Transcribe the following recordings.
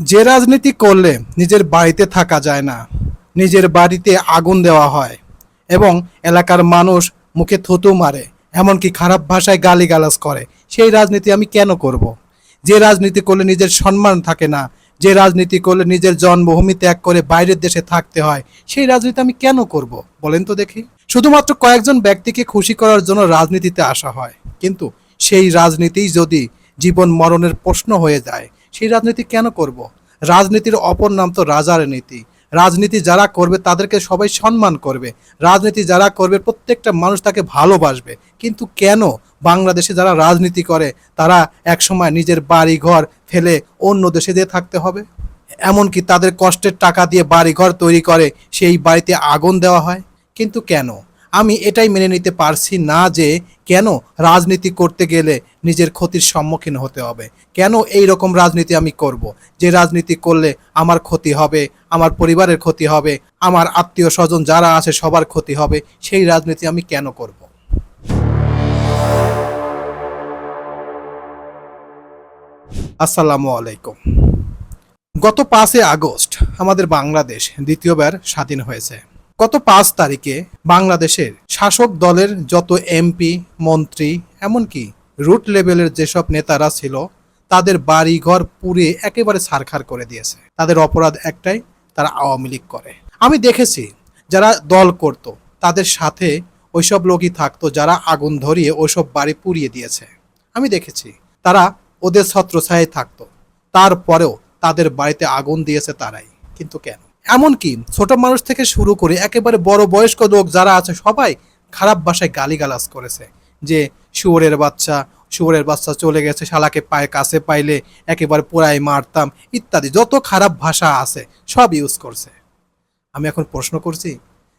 যে রাজনীতি করলে নিজের বাড়িতে থাকা যায় না, নিজের বাড়িতে আগুন দেওয়া হয় এবং এলাকার মানুষ মুখে থুতু মারে, এমনকি খারাপ ভাষায় গালিগালাজ করে, সেই রাজনীতি আমি কেন করব। যে রাজনীতি করলে নিজের সম্মান থাকে না, যে রাজনীতি করলে নিজের জন্মভূমি ত্যাগ করে বাইরের দেশে থাকতে হয়, সেই রাজনীতি আমি কেন করব বলেন তো দেখি শুধুমাত্র কয়েকজন ব্যক্তিকে খুশি করার জন্য রাজনীতিতে আসা হয়, কিন্তু সেই রাজনীতিই যদি জীবন মরণের প্রশ্ন হয়ে যায় সেই রাজনীতি কেন করব? রাজনীতির অপর নাম তো রাজার নীতি। রাজনীতি যারা করবে তাদেরকে সবাই সম্মান করবে। রাজনীতি যারা করবে প্রত্যেকটা মানুষ তাকে ভালোবাসবে। কিন্তু কেন বাংলাদেশে যারা রাজনীতি করে, তারা একসময় নিজের বাড়ি ঘর ফেলে অন্য দেশে দিয়ে থাকতে হবে? এমনকি তাদের কষ্টের টাকা দিয়ে বাড়ি ঘর তৈরি করে, সেই বাড়িতে আগুন দেওয়া হয়। কিন্তু কেন? আমি এটাই মেনে নিতে পারছি না যে কেন রাজনীতি করতে গেলে নিজের ক্ষতির সম্মুখীন হতে হবে। কেন এই রকম রাজনীতি আমি করব? যে রাজনীতি করলে আমার ক্ষতি হবে, আমার পরিবারের ক্ষতি হবে, আমার আত্মীয় স্বজন যারা আছে সবার ক্ষতি হবে, সেই রাজনীতি আমি কেন করব? আসসালামু আলাইকুম। গত পাঁচই আগস্ট আমাদের বাংলাদেশ দ্বিতীয়বার স্বাধীন হয়েছে। গত পাঁচ তারিখে বাংলাদেশের শাসক দলের যত এমপি, মন্ত্রী, এমনকি রুট লেভেলের যেসব নেতারা ছিল, তাদের বাড়ি ঘর পুড়িয়ে একেবারে ছারখার করে দিয়েছে। তাদের অপরাধ একটাই, তারা আওয়ামী লীগ করে। আমি দেখেছি যারা দল করত, তাদের সাথে ওইসব লোকই থাকতো যারা আগুন ধরিয়ে ওইসব বাড়ি পুড়িয়ে দিয়েছে। আমি দেখেছি তারা ওদের ছত্রছায়ায় থাকতো, তারপরেও তাদের বাড়িতে আগুন দিয়েছে তারাই। কিন্তু কেন? এমনকি ছোট মানুষ থেকে শুরু করে একেবারে বড় বয়স্ক লোক যারা আছে, সবাই খারাপ ভাষায় গালিগালাজ করেছে যে শুয়োরের বাচ্চা শুয়োরের বাচ্চা চলে গেছে, শালাকে পায়ে কাছে পাইলে একেবারে পোড়াই মারতাম ইত্যাদি। যত খারাপ ভাষা আছে, সব ইউজ করছে। আমি এখন প্রশ্ন করছি,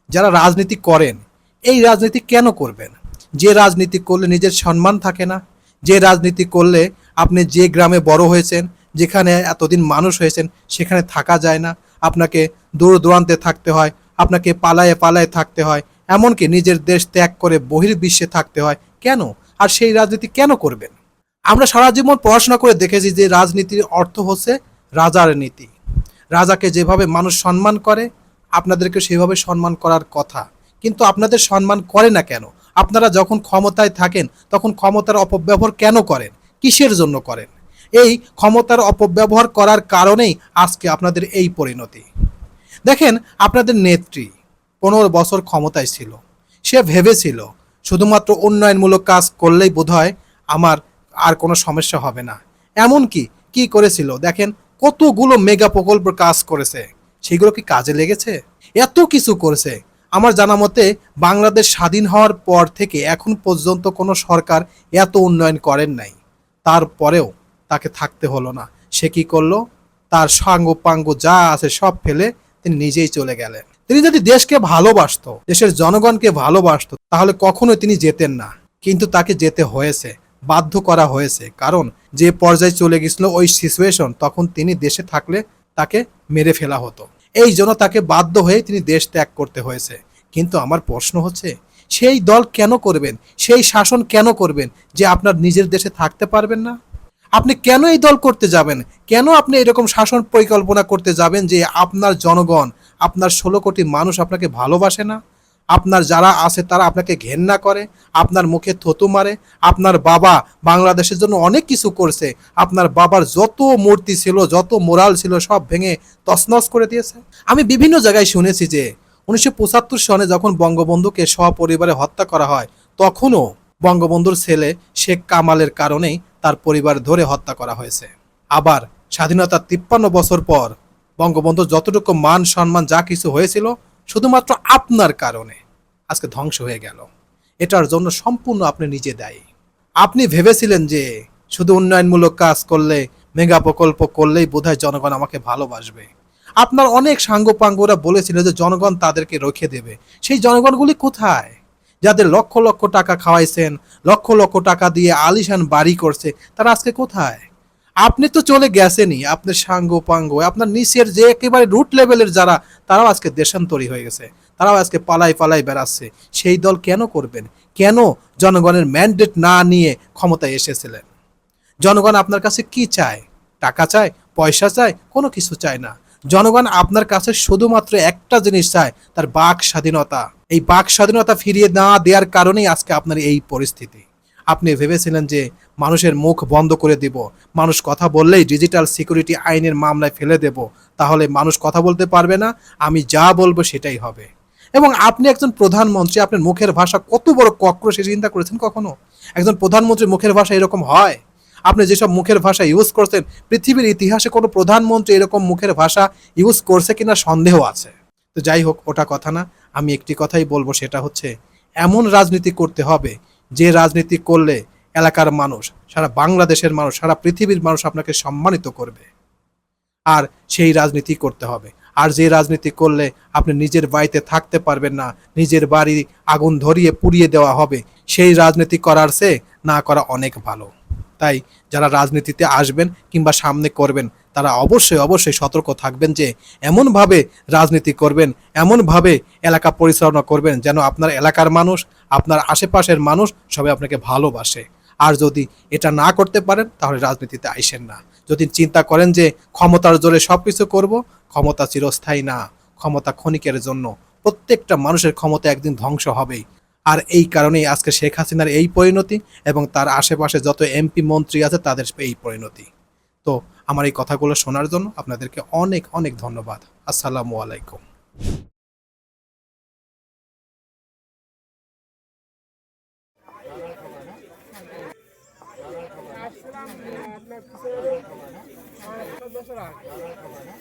যারা রাজনীতি করেন, এই রাজনীতি কেন করবেন? যে রাজনীতি করলে নিজের সম্মান থাকে না, যে রাজনীতি করলে আপনি যে গ্রামে বড় হয়েছেন, যেখানে এতদিন মানুষ হয়েছেন, সেখানে থাকা যায় না আপনাকে দূর দূরান্তে থাকতে হয়, আপনাকে পালায়ে পালায়ে থাকতে হয়, এমনকি নিজের দেশ ত্যাগ করে বহির্বিশ্বে থাকতে হয়। কেন? আর সেই রাজনীতি কেন করবেন? আমরা সারা জীবন পড়াশোনা করে দেখেছি যে রাজনীতির অর্থ হচ্ছে রাজার নীতি। রাজাকে যেভাবে মানুষ সম্মান করে, আপনাদেরকে সেভাবে সম্মান করার কথা। কিন্তু আপনাদের সম্মান করে না কেন? আপনারা যখন ক্ষমতায় থাকেন, তখন ক্ষমতার অপব্যবহার কেন করেন? কিসের জন্য করেন? এই ক্ষমতার অপব্যবহার করার কারণেই আজকে আপনাদের এই পরিণতি। দেখেন, আপনাদের নেত্রী পনেরো বছর ক্ষমতায় ছিল। সে ভেবেছিল, শুধুমাত্র উন্নয়নমূলক কাজ করলেই বোধহয় আমার আর কোনো সমস্যা হবে না। এমনকি কি কি করেছিল? দেখেন, কতগুলো মেগা প্রকল্প কাজ করেছে। সেগুলো কি কাজে লেগেছে? এত কিছু করেছে। আমার জানা মতে, বাংলাদেশ স্বাধীন হওয়ার পর থেকে এখন পর্যন্ত কোনো সরকার এত উন্নয়ন করেন নাই। তারপরেও তাকে থাকতে হলো না। সে কি করল? তার সাঙ্গ পাঙ্গ যা আছে সব ফেলে তিনি নিজেই চলে গেলেন। তিনি যদি দেশকে ভালোবাসত, দেশের জনগণকে ভালোবাসতো, তাহলে কখনোই তিনি যেতেন না। কিন্তু তাকে যেতে হয়েছে, বাধ্য করা হয়েছে। কারণ যে পর্যায়ে চলে গেছিল ওই সিচুয়েশন তখন তিনি দেশে থাকলে তাকে মেরে ফেলা হতো। এই জন্য তাকে বাধ্য হয়ে তিনি দেশ ত্যাগ করতে হয়েছে। কিন্তু আমার প্রশ্ন হচ্ছে, সেই দল কেন করবেন? সেই শাসন কেন করবেন? যে আপনার নিজের দেশে থাকতে পারবেন না? আপনি কেন এই দল করতে যাবেন? কেন আপনি এরকম শাসন পরিকল্পনা করতে যাবেন যে আপনার জনগণ, আপনার ষোলো কোটি মানুষ আপনাকে ভালোবাসে না? আপনার যারা আছে তারা আপনাকে ঘেন্না করে, আপনার মুখে থতু মারে, আপনার বাবা বাংলাদেশের জন্য অনেক কিছু করছে, আপনার বাবার যত মূর্তি ছিল, যত মোরাল ছিল, সব ভেঙে তছনছ করে দিয়েছে। আমি বিভিন্ন জায়গায় শুনেছি যে উনিশশো পঁচাত্তর সনে যখন বঙ্গবন্ধুকে সপরিবারে হত্যা করা হয়, তখনও বঙ্গবন্ধুর ছেলে শেখ কামালের কারণেই তার পরিবার ধরে হত্যা করা হয়েছে। আবার স্বাধীনতার তিপ্পান্ন বছর পর বঙ্গবন্ধু যতটুকু মান সম্মান যা কিছু হয়েছিল শুধুমাত্র আপনার কারণে আজকে ধ্বংস হয়ে গেল। এটার জন্য সম্পূর্ণ আপনি নিজে দায়ী। আপনি ভেবেছিলেন যে শুধু উন্নয়নমূলক কাজ করলে, মেগা প্রকল্প করলেই বোধহয় জনগণ আমাকে ভালোবাসবে। আপনার অনেক সাঙ্গপাঙ্গরা বলেছিল যে জনগণ তাদেরকে রক্ষে দেবে। সেই জনগণগুলি কোথায়? যাদের লক্ষ লক্ষ টাকা খাওয়াইছেন, লক্ষ লক্ষ টাকা দিয়ে আলিশান বাড়ি করছে, তারা আজকে কোথায়? আপনি তো চলে গেছেনই, আপনার সাঙ্গ পাঙ্গ, আপনার নিচের যে একেবারে রুট লেভেলের যারা, তারাও আজকে দেশান্তরী হয়ে গেছে, তারাও আজকে পালাই পালাই বেড়াচ্ছে। সেই দল কেন করবেন? কেন জনগণের ম্যান্ডেট না নিয়ে ক্ষমতায় এসেছিলেন? জনগণ আপনার কাছে কি চায়? টাকা চায়? পয়সা চায়? কোনো কিছু চায় না। জনগণ আপনার কাছে শুধুমাত্র একটা জিনিস চায়, তার বাক স্বাধীনতা। এই বাক স্বাধীনতা ফিরিয়ে না দেওয়ার কারণেই আজকে আপনার এই পরিস্থিতি। আপনি ভেবেছিলেন যে মানুষের মুখ বন্ধ করে দেব, মানুষ কথা বললেই ডিজিটাল সিকিউরিটি আইনের মামলায় ফেলে দেব, তাহলে মানুষ কথা বলতে পারবে না, আমি যা বলব সেটাই হবে। এবং আপনি একজন প্রধানমন্ত্রী, আপনার মুখের ভাষা কত বড় কক্র সে চিন্তা করেছেন কখনো? একজন প্রধানমন্ত্রীর মুখের ভাষা এরকম হয়? আপনি যেসব মুখের ভাষা ইউজ করছেন, পৃথিবীর ইতিহাসে কোনো প্রধানমন্ত্রী এরকম মুখের ভাষা ইউজ করছে কিনা সন্দেহ আছে। তো যাই হোক, ওটা কথা না। আমি একটি কথাই বলব, সেটা হচ্ছে এমন রাজনীতি করতে হবে, যে রাজনীতি করলে এলাকার মানুষ, সারা বাংলাদেশের মানুষ, সারা পৃথিবীর মানুষ আপনাকে সম্মানিত করবে। আর সেই রাজনীতি করতে হবে। আর যে রাজনীতি করলে আপনি নিজের বাড়িতে থাকতে পারবেন না, নিজের বাড়ি আগুন ধরিয়ে পুড়িয়ে দেওয়া হবে, সেই রাজনীতি করার সে না করা অনেক ভালো। তাই যারা রাজনীতিতে আসবেন কিংবা সামনে করবেন তারা অবশ্যই অবশ্যই সতর্ক থাকবেন যে এমনভাবে রাজনীতি করবেন, এমনভাবে এলাকা পরিচালনা করবেন যেন আপনার এলাকার মানুষ, আপনার আশেপাশের মানুষ সবাই আপনাকে ভালোবাসে। আর যদি এটা না করতে পারেন, তাহলে রাজনীতিতে আইসেন না। যদি চিন্তা করেন যে ক্ষমতার জোরে সব কিছু করব, ক্ষমতা চিরস্থায়ী না। ক্ষমতা ক্ষণিকের জন্য প্রত্যেকটা মানুষের ক্ষমতা একদিন ধ্বংস হবেই। আর এই কারণেই আজকে শেখ হাসিনার এই পরিণতি এবং তার আশেপাশে যত এমপি, মন্ত্রী আছে, তাদের এই পরিণতি। তো আমার এই কথাগুলো শোনার জন্য আপনাদেরকে অনেক অনেক ধন্যবাদ। আসসালামু আলাইকুম।